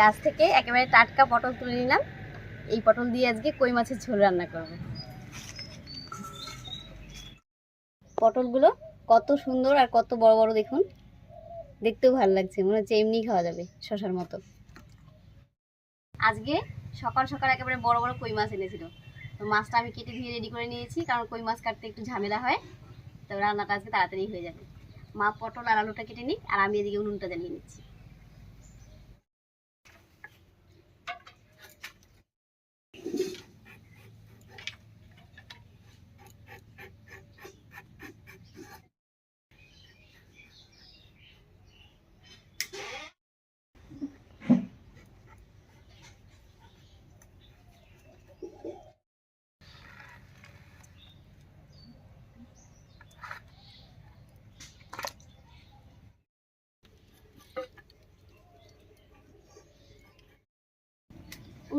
গাছ থেকে একেবারে টাটকা পটল তুলে নিলাম। এই পটল দিয়ে আজকে কই মাছের ঝোল রান্না করব। পটলগুলো কত সুন্দর আর কত বড় বড় দেখুন। দেখতেও ভালো লাগছে, মনে হচ্ছে এমনি খাওয়া যাবে শশার মতো। আজকে সকাল সকাল একেবারে বড় বড় কই মাছ এনেছিল। তো মাছটা আমি কেটে ধুয়ে রেডি করে নিয়েছি, কারণ কই মাছ কাটতে একটু ঝামেলা হয়। তো রান্নাটা আজকে তাড়াতাড়ি হয়ে যাবে। মা পটল আর আলুটা কেটে নিই আর আমি এদিকে উনুনটা জ্বালিয়ে নিচ্ছি।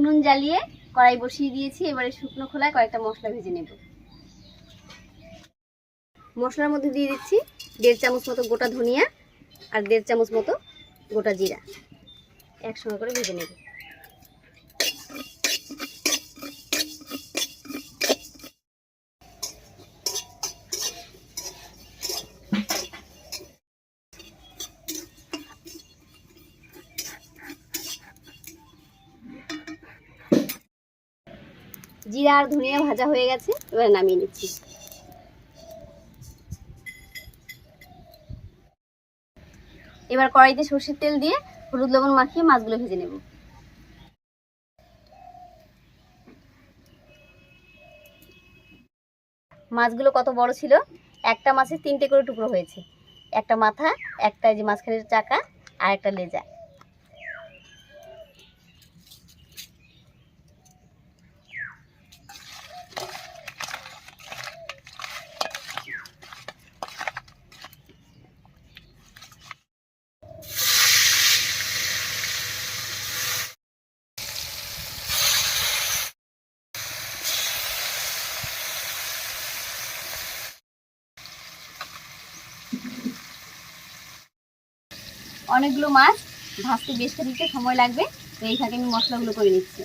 উনুন জ্বালিয়ে কড়াই বসিয়ে দিয়েছি, এবারে শুকনো খোলায় কয়েকটা মশলা ভেজে নেব। মশলার মধ্যে দিয়ে দিচ্ছি দেড় চামচ মতো গোটা ধনিয়া আর দেড় চামচ মতো গোটা জিরা। একসঙ্গে করে ভেজে নেব। জিরা আর ধনিয়া ভাজা হয়ে গেছে, এবার নামিয়ে নিচ্ছি। এবার কড়াইতে সর্ষের তেল দিয়ে হলুদ লবণ মাখিয়ে মাছগুলো ভেজে নেব। মাছগুলো কত বড় ছিল? একটা মাছের তিনটে করে টুকরো হয়েছে। একটা মাথা, একটা যে মাঝখানের চাকা আর একটা লেজা। অনেকগুলো মাছ ভাজতে বেশ খানিকটা সময় লাগবে। তো এইভাবে আমি মশলাগুলো করে নিচ্ছি।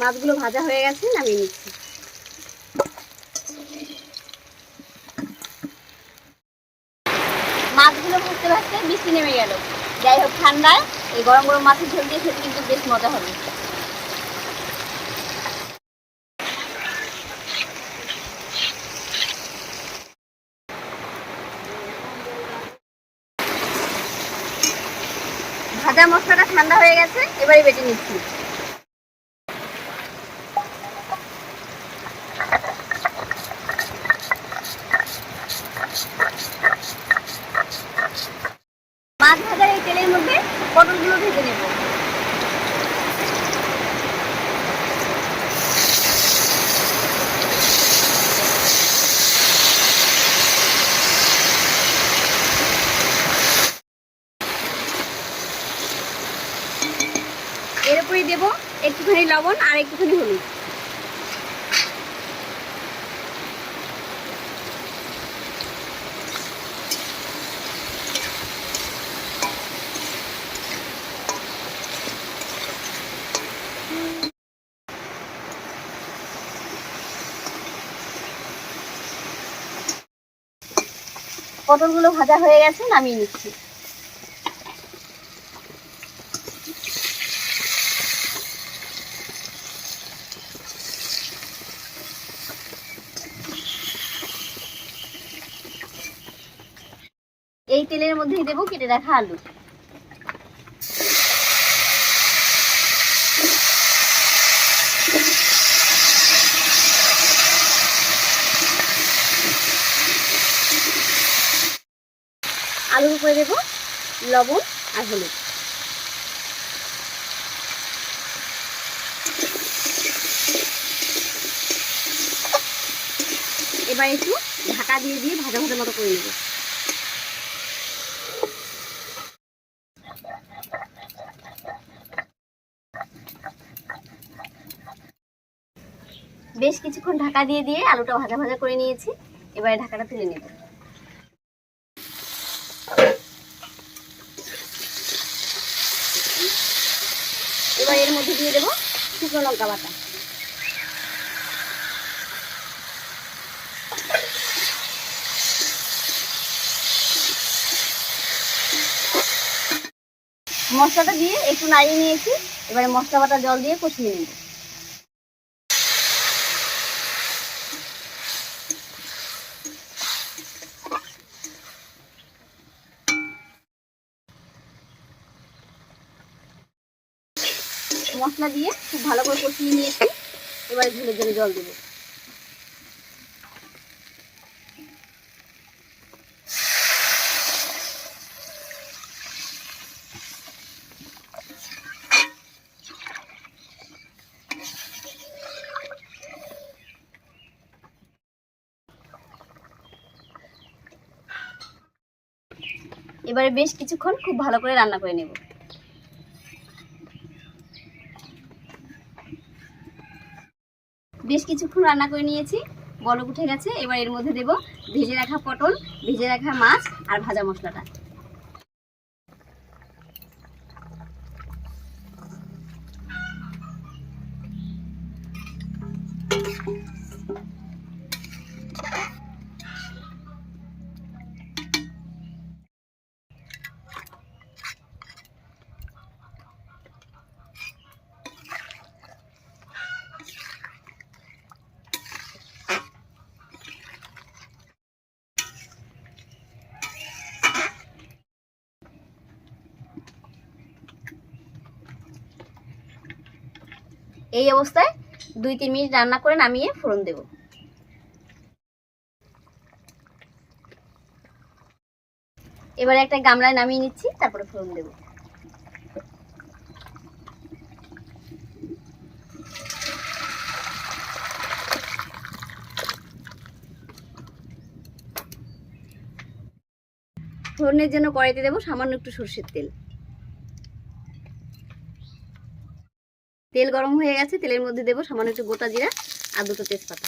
মাছগুলো ভাজা হয়ে গেছে, নামিয়ে নিচ্ছি। মাছগুলো ভাজতে ভাজতে বৃষ্টি নেমে গেল। যাই হোক, ঠান্ডায় এই গরম গরম মাছের ঝোল দিয়ে খেতে কিন্তু বেশ মজা হবে। ভাজা মশলাটা ঠান্ডা হয়ে গেছে, এবারে বেটে নিচ্ছি মাছ ভাজার এই তেলের মধ্যে পটলগুলো ভেজে নেব এর উপরে দেবো একটুখানি লবণ আর একটুখানি হলুদ। পটলগুলো ভাজা হয়ে গেছে নামিয়ে নিচ্ছি। মধ্যেই দেবো, কেটে রাখা আলু। আলুর উপরে দেবো লবণ আর হলুদ। এবার একটু ঢাকা দিয়ে দিয়ে ভাজা ভাজা মতো করে নেব। বেশ কিছুক্ষণ ঢাকা দিয়ে দিয়ে আলুটা ভাজা ভাজা করে নিয়েছি। এবারে ঢাকাটা তুলে নেব। এবার এর মধ্যে দিয়ে দেবো শুকনো লঙ্কা বাটা। মশলাটা দিয়ে একটু নাড়িয়ে নিয়েছি। এবারে মশলা বাটা জল দিয়ে কষিয়ে নেব। মশলা দিয়ে খুব ভালো করে কষিয়ে নিয়েছি। এবারে ঝুলের জন্য জল দেবো। এবারে বেশ কিছুক্ষণ খুব ভালো করে রান্না করে নেব। বেশ কিছুক্ষণ রান্না করে নিয়েছি। বলক উঠে গেছে, এবার এর মধ্যে দেব ভেজে রাখা পটল, ভেজে রাখা মাছ আর ভাজা মশলাটা। এই অবস্থায় দুই, তিন মিনিট রান্না করে নামিয়ে ফোড়ন দেব। এবারে একটা গামলায় নামিয়ে নিচ্ছি, তারপরে ফোড়ন দেব। ফোড়নের জন্য কড়াইতে দেবো সামান্য একটু সর্ষের তেল। তেল গরম হয়ে গেছে, তেলের মধ্যে দেবো সামান্য একটু গোটা জিরা আর দুটো তেজপাতা।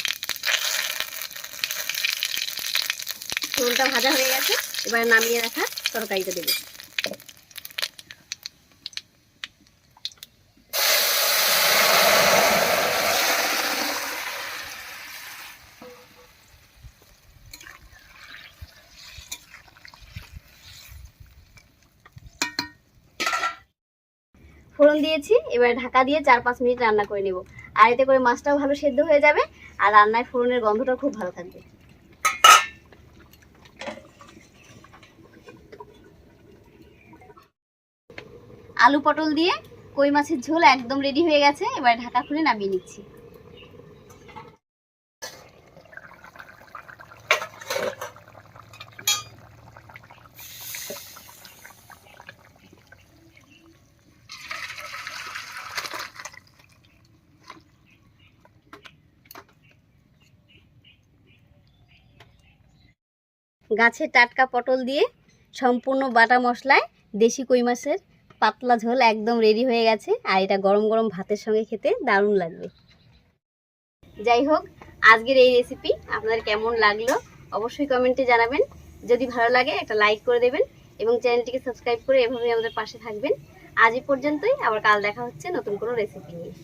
ঝোলটা ভাজা হয়ে গেছে, এবার নামিয়ে রাখা তরকারিটা দেবো ফোড়ন দিয়েছি, এবার ঢাকা দিয়ে চার পাঁচ মিনিট রান্না করে নেব। আর এতে করে মাছটাও ভালো সেদ্ধ হয়ে যাবে, আর রান্নায় ফোড়নের গন্ধটাও খুব ভালো থাকবে। আলু পটল দিয়ে কই মাছের ঝোল একদম রেডি হয়ে গেছে, এবার ঢাকা খুলে নামিয়ে নিচ্ছি। গাছের টাটকা পটল দিয়ে সম্পূর্ণ বাটা মশলায় দেশি কই মাছের পাতলা ঝোল একদম রেডি হয়ে গেছে। আর এটা গরম গরম ভাতের সঙ্গে খেতে দারুণ লাগবে। যাই হোক, আজকের এই রেসিপি আপনাদের কেমন লাগল অবশ্যই কমেন্টে জানাবেন। যদি ভালো লাগে একটা লাইক করে দেবেন এবং চ্যানেলটিকে সাবস্ক্রাইব করে এভাবেই আমাদের পাশে থাকবেন। আজ পর্যন্তই, আবার কাল দেখা হচ্ছে নতুন কোনো রেসিপি নিয়ে।